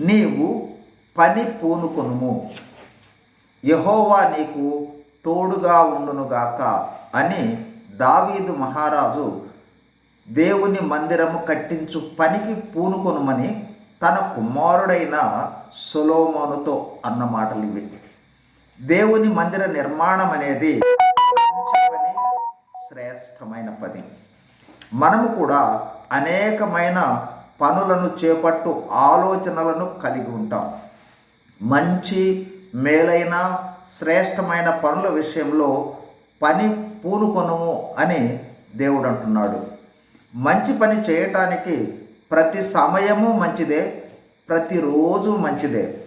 నీవు పని పూనుకొనుము. యహోవా నీకు తోడుగా ఉండునుగాక అని దావీదు మహారాజు దేవుని మందిరము కట్టించు పనికి పూనుకొనుమని తన కుమారుడైన సులోమోనుతో అన్న మాటలు ఇవి. దేవుని మందిర నిర్మాణం అనేది పని శ్రేష్టమైన పని. మనము కూడా అనేకమైన పనులను చేపట్టు ఆలోచనలను కలిగి ఉంటాం. మంచి మేలైన శ్రేష్టమైన పనుల విషయంలో పని పూనుకొనుము అని దేవుడు అంటున్నాడు మంచి పని చేయటానికి ప్రతి సమయము మంచిదే ప్రతిరోజు మంచిదే.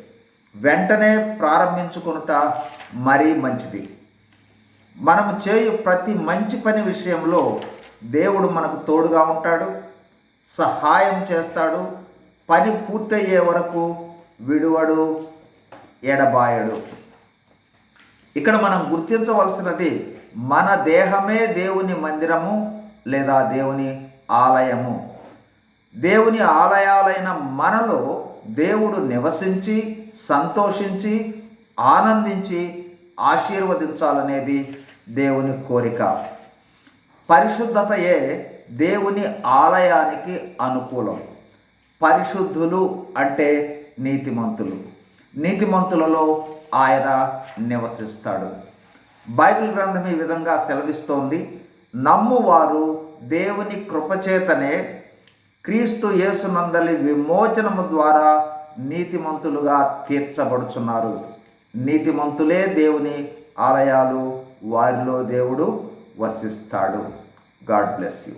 వెంటనే ప్రారంభించుకునుట మరీ మంచిది. మనం చేయు ప్రతి మంచి పని విషయంలో దేవుడు మనకు తోడుగా ఉంటాడు. సహాయం చేస్తాడు. పని పూర్తయ్యే వరకు విడువడు ఎడబాయడు. ఇక్కడ మనం గుర్తించవలసినది మన దేహమే దేవుని మందిరము లేదా దేవుని ఆలయము. దేవుని ఆలయాలైన మనలో దేవుడు నివసించి సంతోషించి ఆనందించి ఆశీర్వదించాలనేది దేవుని కోరిక. పరిశుద్ధతయే దేవుని ఆలయానికి అనుకూలం. పరిశుద్ధులు అంటే నీతిమంతులు. నీతిమంతులలో ఆయన నివసిస్తాడు. బైబిల్ గ్రంథం ఈ విధంగా సెలవిస్తోంది. నమ్మువారు దేవుని కృపచేతనే క్రీస్తు యేసునందలి విమోచనము ద్వారా నీతిమంతులుగా తీర్చబడుచున్నారు. నీతిమంతులే దేవుని ఆలయాలు వారిలో దేవుడు వసిస్తాడు. God bless you.